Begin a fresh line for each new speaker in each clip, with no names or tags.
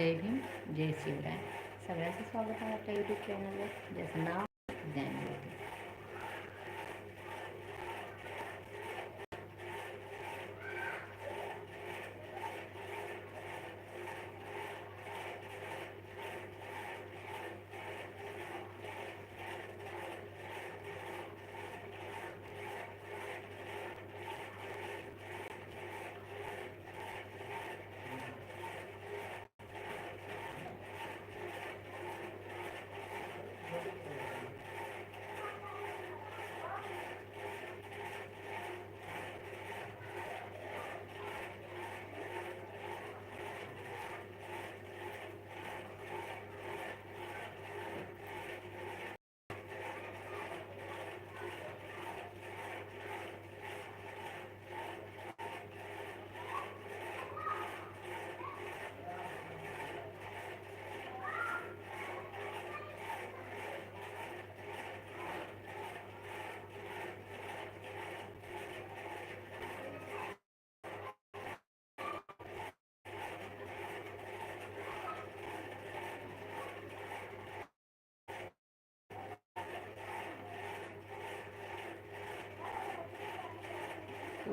जय भीम जय शिवराय. सगळ्यांचं स्वागत आहे आपल्या यूट्यूब चॅनलवर ज्याचं नाव ज्ञानज्योती.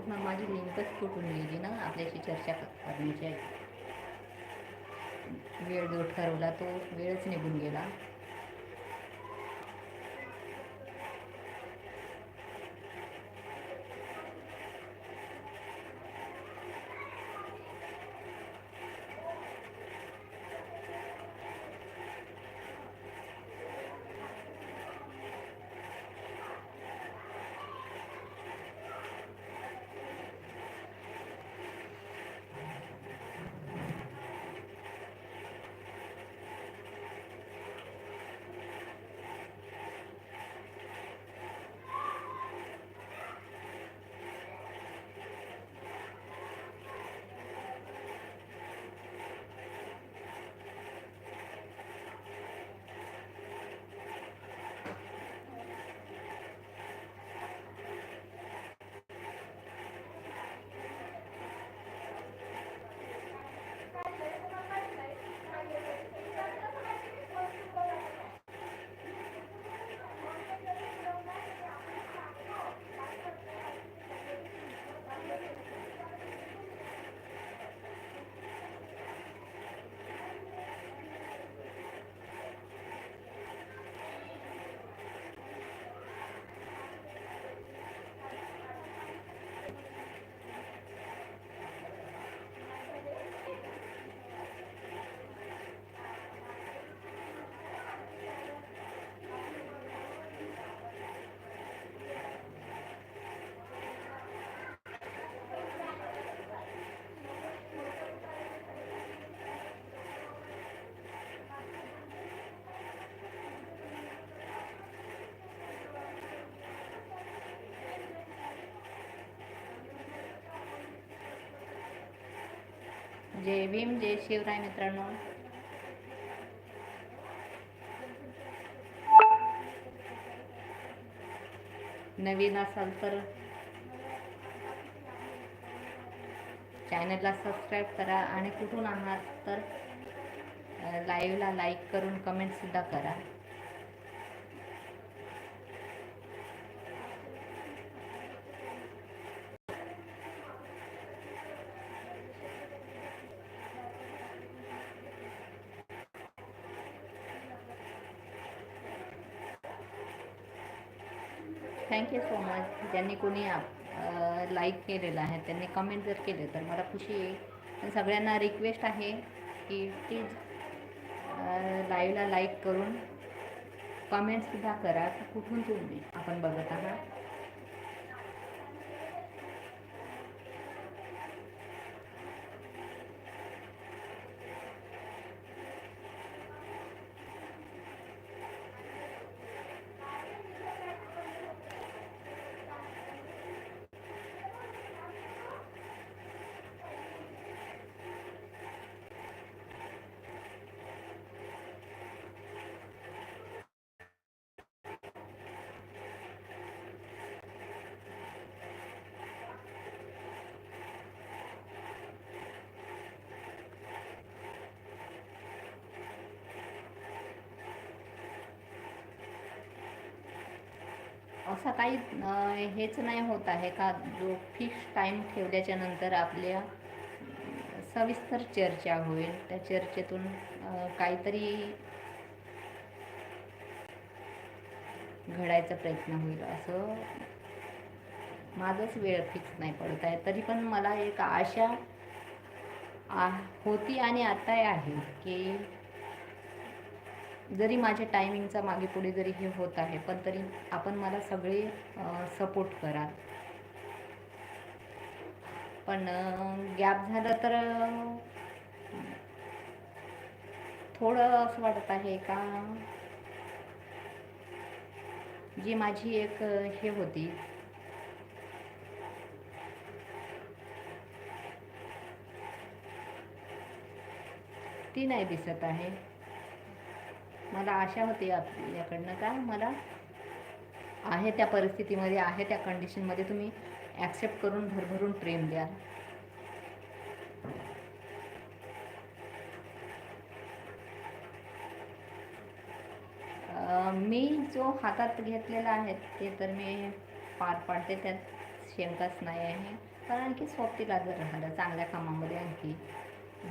मग माझी नेमकंच कुठून गेली ना आपल्याशी चर्चा करण्याची. वेळ जो ठरवला तो वेळच निघून गेला. जय भीम जय शिवराय मित्रांनो. नवीन असाल तर चॅनलला सबस्क्राईब करा आणि कुठून आहात तर लाईव्हला लाईक करून कमेंटसुद्धा करा. थँक्यू सो मच ज्यांनी कोणी लाईक केलेलं आहे त्यांनी कमेंट जर केले तर मला खुशी येईल. सगळ्यांना रिक्वेस्ट आहे की प्लीज लाईव्हला लाईक करून कमेंटसुद्धा करा. कुठून तुम्ही? आपण बघत आहात.
असा काही हेच नाही होत आहे का? जो फिक्स टाईम ठेवल्याच्या नंतर आपल्या सविस्तर चर्चा होईल. त्या चर्चेतून काहीतरी घडायचा प्रयत्न होईल असं माझंच वेळ फिक्स नाही पडत आहे. तरी पण मला एक आशा आ होती आणि आताही आहे की जरी माझ्या टायमिंगचा मागे पुढे जरी हे होत आहे पण तरी आपण मला सगळे सपोर्ट करा. पण गॅप झालं तर थोडं असं वाटत आहे का? जी माझी एक हे होती. ती नाही दिसत आहे. मला आशा होती याकडनं का? मला आहे त्या परिस्थितीमध्ये आहे त्या कंडिशनमध्ये तुम्ही ॲक्सेप्ट करून भरभरून प्रेम द्याल. मी जो हातात घेतलेला आहे ते तर मी पार पाडते त्यात शंकाच नाही आहे. पण आणखी स्वप्तीला जर राहिलं चांगल्या कामामध्ये आणखी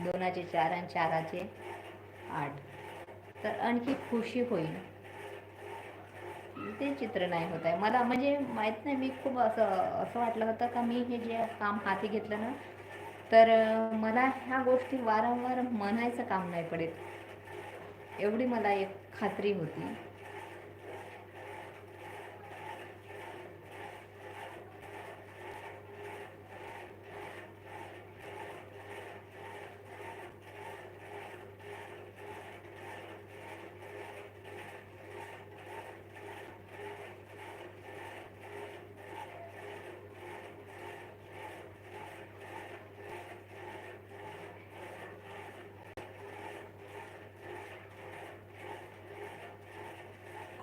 दोनाचे चार आणि चाराचे आठ. तर आणखी खुशी होईल. ते चित्र नाही होत आहे. मला म्हणजे माहीत नाही मी खूप असं असं वाटलं होतं का मी हे जे काम हाती घेतलं ना तर मला ह्या गोष्टी वारंवार म्हणायचं काम नाही पडेल एवढी मला एक खात्री होती.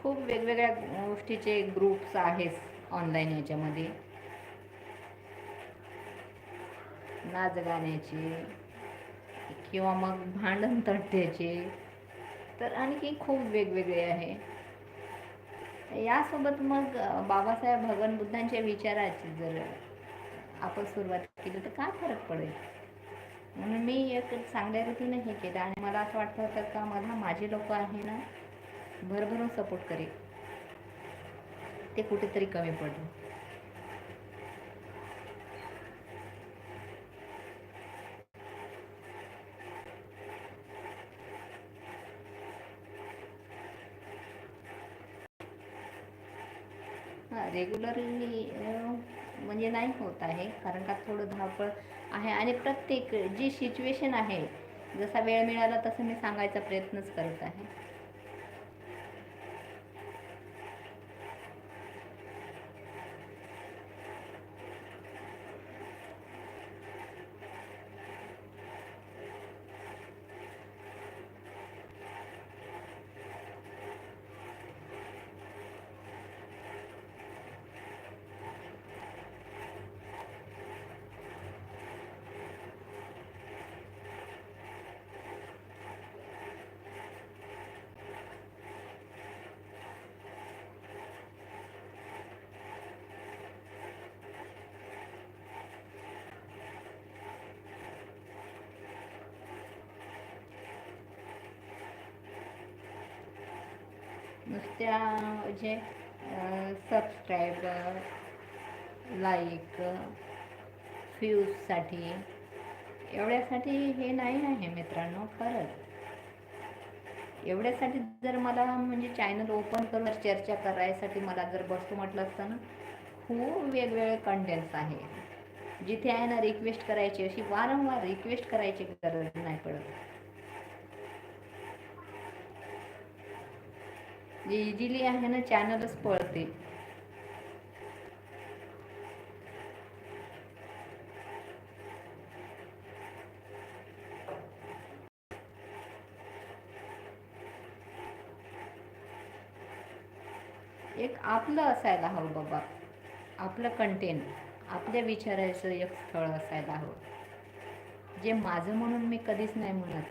खूप वेगवेगळ्या गोष्टीचे ग्रुप्स आहेत ऑनलाईन याच्यामध्ये नाच गाण्याचे किंवा मग भांडण तट्ट्याचे. तर आणखी खूप वेगवेगळे आहे. यासोबत मग बाबासाहेब भगवान बुद्धांच्या विचाराची जर आपण सुरुवात केली तर काय फरक पडेल? म्हणून मी एक चांगल्या रीतीने हे केलं आणि मला असं वाटतं होतं का मला माझे लोक आहे ना भरभरून सपोर्ट करेल. ते कुठेतरी कमी पडलं. हां रेग्युलरली म्हणजे नाही होत आहे कारण का थोडं धावपळ आहे. आणि प्रत्येक जी सिच्युएशन आहे जसा वेळ मिळाला तसं मी सांगायचा प्रयत्नच करत आहे. नुसत्या जे सबस्क्रायबर लाईक फ्यूजसाठी एवढ्यासाठी हे नाही आहे मित्रांनो खरंच. एवढ्यासाठी जर मला म्हणजे चॅनल ओपन करून चर्चा करायसाठी मला जर बसतो म्हटलं असतं ना खूप वेगवेगळे कंटेंट्स आहे. जिथे आहे ना रिक्वेस्ट करायची अशी वारंवार रिक्वेस्ट करायची गरज नाही पडत. जे इझिली आहे ना चॅनलच पळते. एक आपलं असायला हवं बाबा. आपलं कंटेंट आपल्या विचारायचं एक स्थळ असायला हवं. जे माझं म्हणून मी कधीच नाही म्हणत.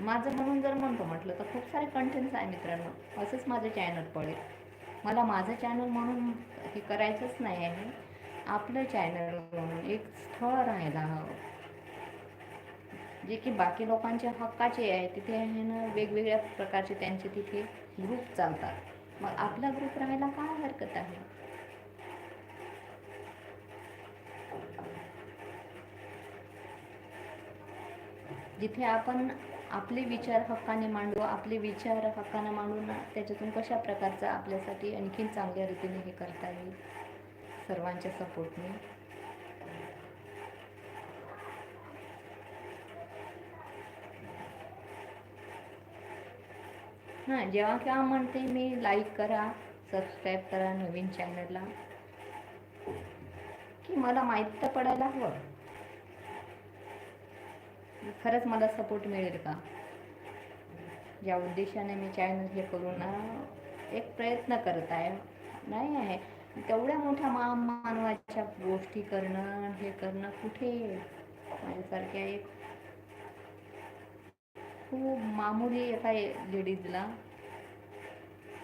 माझं म्हणून जर म्हणतो म्हटलं तर खूप सारे कंटेंट्स आहे मित्रांनो. असंच माझं चॅनल पडेल. मला माझं चॅनल म्हणून हे करायचंच नाही आहे. आपलं चॅनल म्हणून एक स्थळ राहायला हवं. जे की बाकी लोकांच्या हक्काचे आहे. तिथे आहे ना वेगवेगळ्या प्रकारचे त्यांचे तिथे ग्रुप चालतात. मग आपला ग्रुप राहायला काय हरकत आहे? जिथे आपण आपले विचार हक्काने मांडू आपले विचार हक्काने मांडून त्याच्यातून कशा प्रकारचं आपल्यासाठी आणखीन चांगल्या रीतीने हे करता येईल? सर्वांच्या सपोर्टने. हां जेव्हा केव्हा म्हणते मी लाईक करा सबस्क्राईब करा नवीन चॅनलला की मला माहीत तर पडायला हवं. खरंच मला सपोर्ट मिळेल का? ज्या उद्देशाने मी चॅनल हे करून एक प्रयत्न करत आहे. नाही आहे. तेवढ्या मोठ्या मा मानवाच्या गोष्टी करणं हे करणं कुठे? माझ्यासारख्या एक खूप मामुली एका लेडीजला.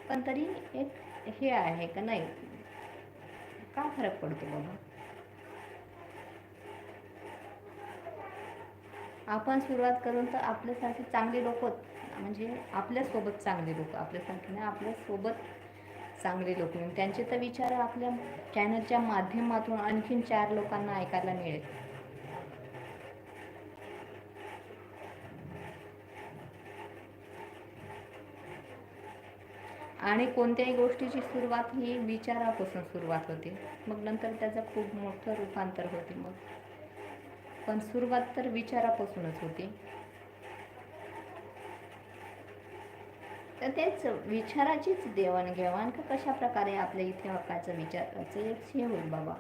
पण तरी एक हे आहे का नाही? का फरक पडतो बघा आपण सुरुवात करून तर आपल्यासारखे चांगले लोक म्हणजे आपल्यासोबत चांगले लोक आपल्यासारखे नाही आपल्यासोबत चांगले लोक. मिळून त्यांचे तर विचार आपल्या चॅनलच्या माध्यमातून आणखीन चार लोकांना ऐकायला मिळेल. आणि कोणत्याही गोष्टीची सुरुवात ही विचारापासून सुरुवात होते. मग नंतर त्याचं खूप मोठं रूपांतर होते मग. पण सुरुवात तर विचारापासूनच होती. तर तेच विचाराचीच देवाणघेवाण का कशा प्रकारे आपल्या इथे हक्काचा विचाराचं एक हे होईल बाबा.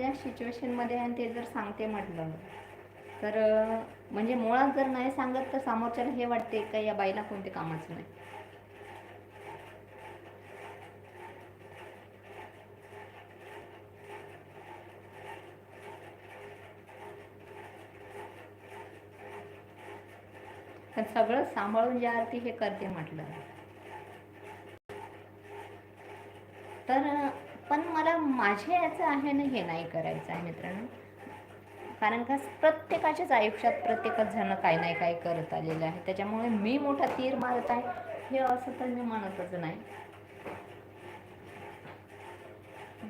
एखाद्या सिच्युएशनमध्ये आणि ते जर सांगते म्हटलं. तर म्हणजे मुळात जर नाही सांगत तर समोरच्याला हे वाटते का या बाईला कोणते कामाचं नाही? सगळं सांभाळून ज्या अर्थी हे करते म्हटलं. तर पण मला माझे याचं आहे ना हे नाही करायचं आहे मित्रांनो. कारण का प्रत्येकाच्याच आयुष्यात प्रत्येकच जण काही नाही काही करत आलेलं आहे त्याच्यामुळे मी मोठा तीर मारत आहे. हे असं तर मी म्हणतच नाही.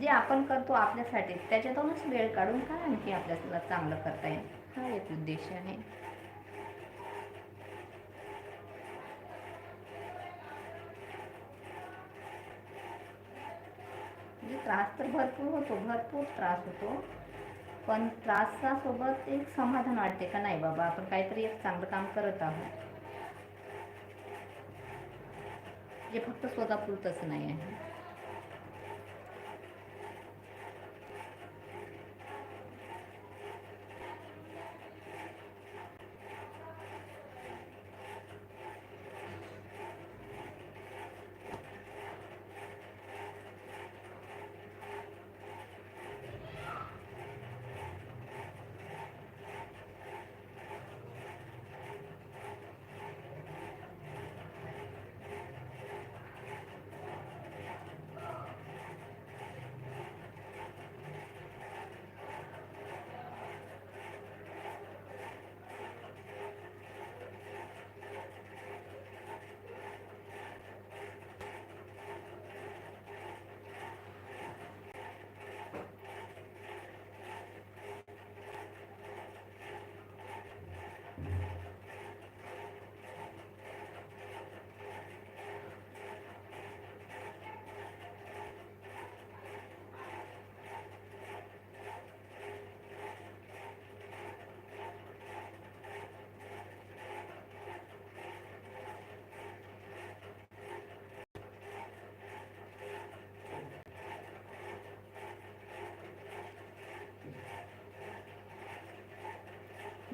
जे आपण करतो आपल्यासाठी त्याच्यातूनच वेळ काढून काय आणखी आपल्याला चांगलं करता येईल? हा एक उद्देश आहे. त्रास तर भरपूर होतो भरपूर त्रास होतो. पण त्रासासोबत एक समाधान वाटते का नाही बाबा? आपण काहीतरी एक चांगलं काम करत आहोत. जे फक्त स्वतःपुरतंच नाही आहे.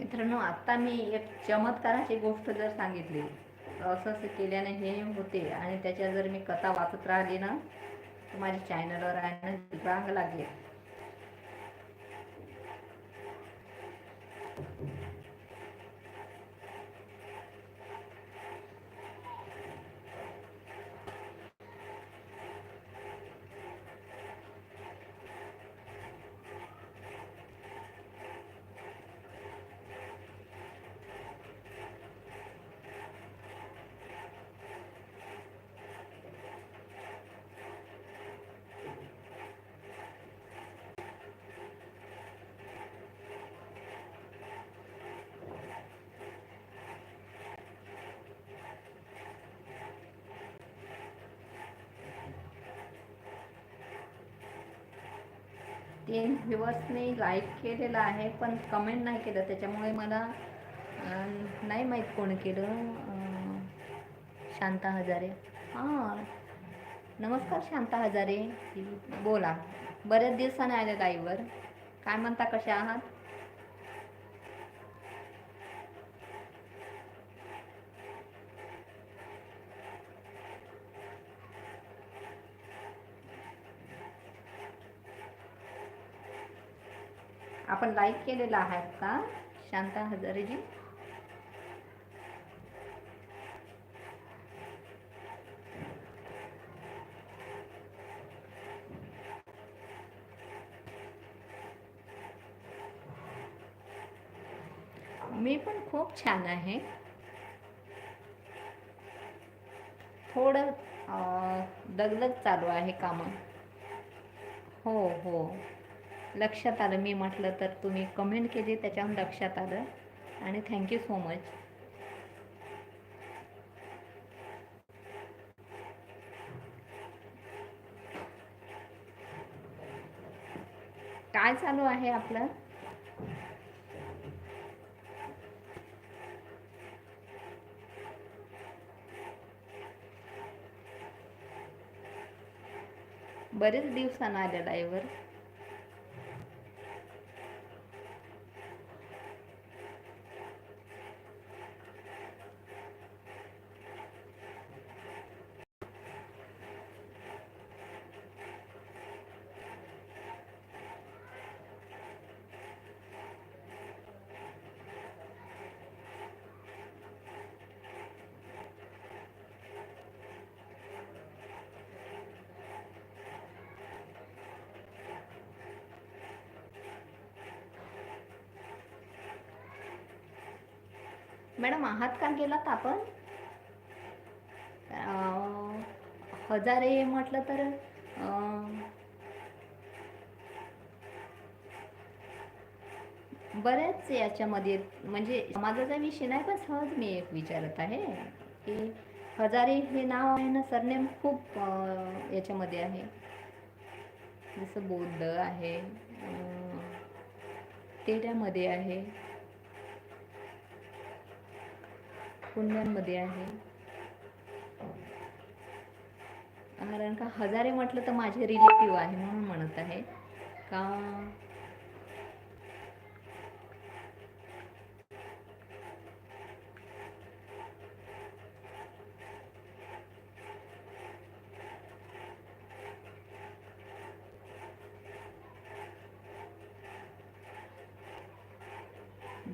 मित्रांनो आत्ता मी एक चमत्काराची गोष्ट जर सांगितली असं असं केल्याने हे होते आणि त्याच्या जर मी कथा वाचत राहिली ना तर माझ्या चॅनलवर आहे ना रांग लागेल. तीन व्ह्युअर्सनी लाईक केलेलं आहे पण कमेंट नाही केलं. त्याच्यामुळे मला नाही माहीत कोण केलं. शांता हजारे. हां. नमस्कार शांता हजारे. बोला. बऱ्याच दिवसाने आल्या लाईव्हवर काय म्हणता कशा आहात? आपण लाईक केलेला आहात का? शांता हजारेजी. मी पण खूप छान आहे. थोडं दगदग चालू आहे कामं. हो हो. लक्षात आलं मी म्हटलं तर तुम्ही कमेंट केली त्याच्याहून लक्षात आलं. आणि थँक्यू सो मच काय चालू आहे आपलं? बरेच दिवसांना आल्या लाईव्हवर मॅडम आहात का गेलात आपण? हजारे म्हटलं तर बऱ्याच याच्यामध्ये म्हणजे समाजाचा विषय नाही पण सहज मी एक विचारत आहे की हजारे हे नाव आहे ना सरनेम खूप याच्यामध्ये आहे. जसं बौद्ध आहे तेऱ्यामध्ये आहे. पुण्यांमध्ये आहे. कारण का हजारे म्हटलं तर माझे रिलेटिव्ह आहे म्हणून म्हणत आहे. का?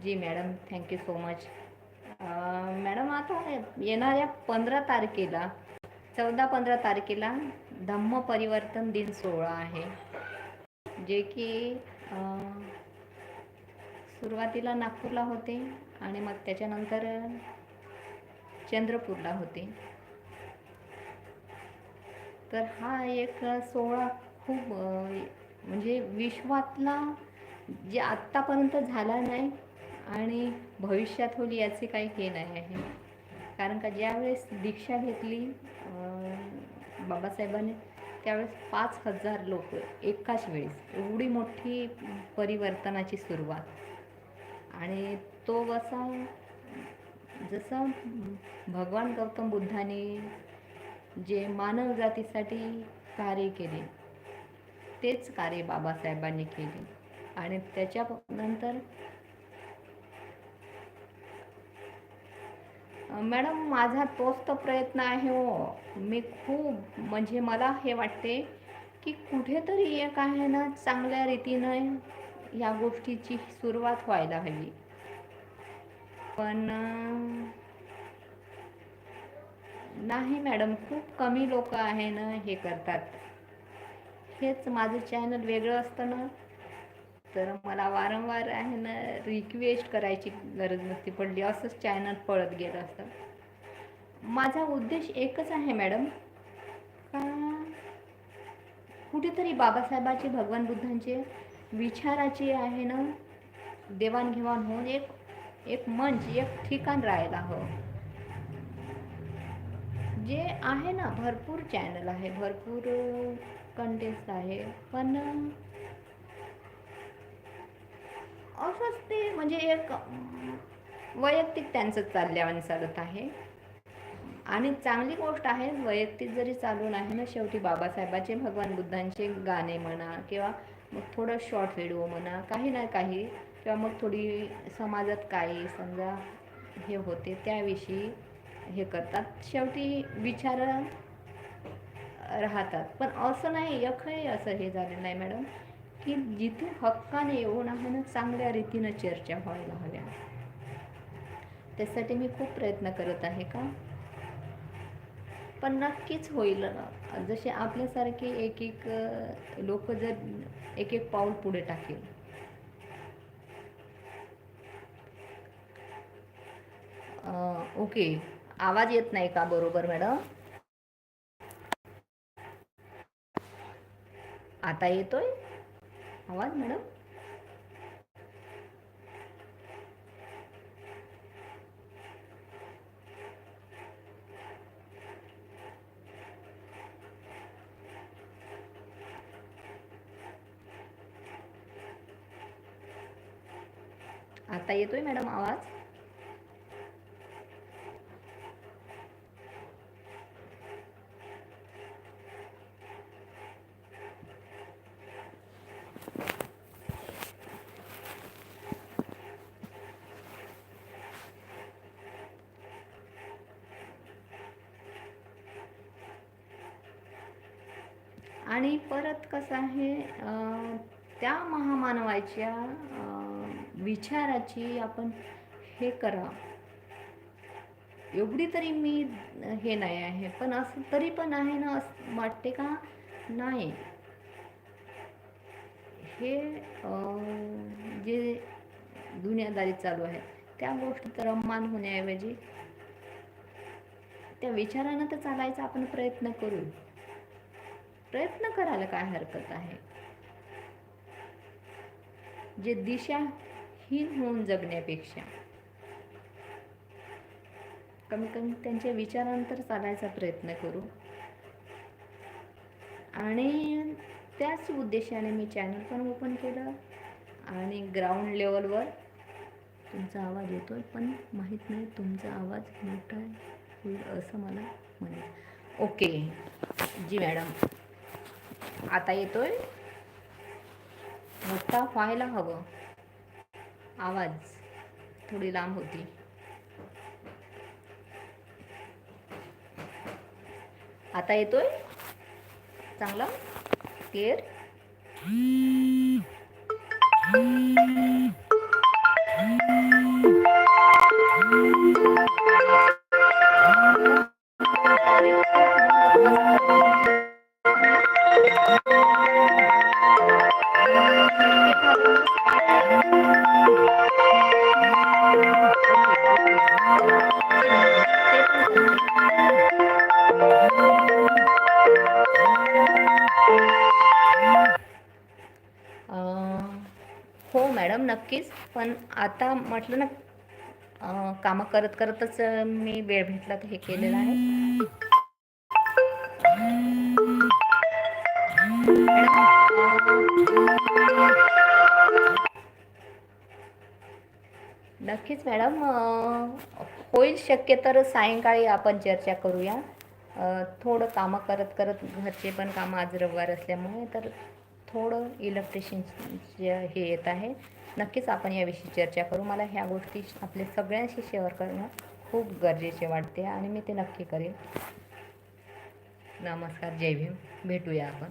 जी madam thank you so much madam आता येणाऱ्या पंधरा तारखेला चौदा पंधरा तारखेला धम्म परिवर्तन दिन सोहळा आहे. जे की सुरुवातीला नागपूरला होते आणि मग त्याच्यानंतर चंद्रपूरला होते. तर हा एक सोहळा खूप म्हणजे विश्वातला जे आत्तापर्यंत झाला नाही आणि भविष्यात होईल याचे काही हे नाही आहे. कारण का ज्यावेळेस दीक्षा घेतली बाबासाहेबांनी त्यावेळेस पाच हजार लोक एकाच वेळेस एवढी मोठी परिवर्तनाची सुरुवात. आणि तो कसा जसं भगवान गौतम बुद्धाने जे मानव जातीसाठी कार्य केले तेच कार्य बाबासाहेबांनी केले. आणि त्याच्या मॅडम माझा तोच तर प्रयत्न आहे हो. मी खूप म्हणजे मला हे वाटते की कुठेतरी एक आहे ना चांगल्या रीतीनं या गोष्टीची सुरुवात व्हायला हवी. पण नाही मॅडम खूप कमी लोक आहे ना हे करतात. हेच माझं चॅनल वेगळं असतं ना तर मला वारंवार आहे ना रिक्वेस्ट करायची गरज नसती पडली. असंच चॅनल पळत गेलं असतं. माझा उद्देश एकच आहे मॅडम का कुठेतरी बाबासाहेबाचे भगवान बुद्धांचे विचाराची आहे ना देवाणघेवाण होऊन एक एक मंच एक ठिकाण राहायला हवं. जे आहे ना भरपूर चॅनल आहे भरपूर कंटेंट्स आहे. पण असंच ते म्हणजे एक वैयक्तिक त्यांचं चालल्यावानी चालत आहे. आणि चांगली गोष्ट आहे वैयक्तिक जरी चालून आहे ना शेवटी बाबासाहेबाचे भगवान बुद्धांचे गाणे म्हणा किंवा मग थोडं शॉर्ट व्हिडिओ म्हणा काही ना काही किंवा मग थोडी समाजात काही समजा हे होते त्याविषयी हे करतात. शेवटी विचार राहतात. पण असं नाही यखही असं हे झालं नाही मॅडम. की जिथे हक्काने येऊन आहे ना चांगल्या रीतीनं चर्चा व्हायला हव्या. त्यासाठी मी खूप प्रयत्न करत आहे का? पण नक्कीच होईल जसे आपल्यासारखे एक एक लोक जर एक एक पाऊल पुढे टाकेल. ओके. आवाज येत नाही का बरोबर मॅडम? आता येतोय? आवाज मॅडम? आता येतोय मॅडम आवाज आणि परत कसं आहे त्या महामानवाच्या विचाराची आपण हे करा. एवढी तरी मी हे नाही आहे पण असं तरी पण आहे ना असं वाटते का? नाही. हे जे दुनियादारी चालू आहे त्या गोष्टीत रममान होण्याऐवजी त्या विचारानं तर चालायचा आपण प्रयत्न करू. प्रयत्न करायला काय हरकत आहे? जे दिशाहीन होऊन जगण्यापेक्षा. कमी कमी त्यांच्या विचारांतर चालायचा प्रयत्न करू. आणि त्याच उद्देशाने मी चॅनल पण ओपन केलं आणि ग्राउंड लेवलवर तुमचा आवाज येतो आहे पण माहीत नाही तुमचा आवाज मोठा आहे होईल असं मला म्हणे ओके जी मॅडम आता येतोय. मोठा व्हायला हवं. आवाज. थोडी लांब होती. आता येतोय? चांगला? क्लिअर हो मॅडम नक्कीच. पण आता म्हटलं ना कामं करत करतच मी वेळ भेटला तर हे केलेलं आहे. नक्कीच मॅडम होईल शक्य तर सायंकाळी आपण चर्चा करूया. थोडं कामं करत करत घरचे पण कामं आज रविवार असल्यामुळे तर थोडं इलेक्ट्रिशियनचे हे येत आहे नक्कीच आपण याविषयी चर्चा करू. मला ह्या गोष्टी आपल्या सगळ्यांशी शेअर करणं खूप गरजेचे वाटते आणि मी ते नक्की करेन. नमस्कार जय भीम. भेटूया आपण.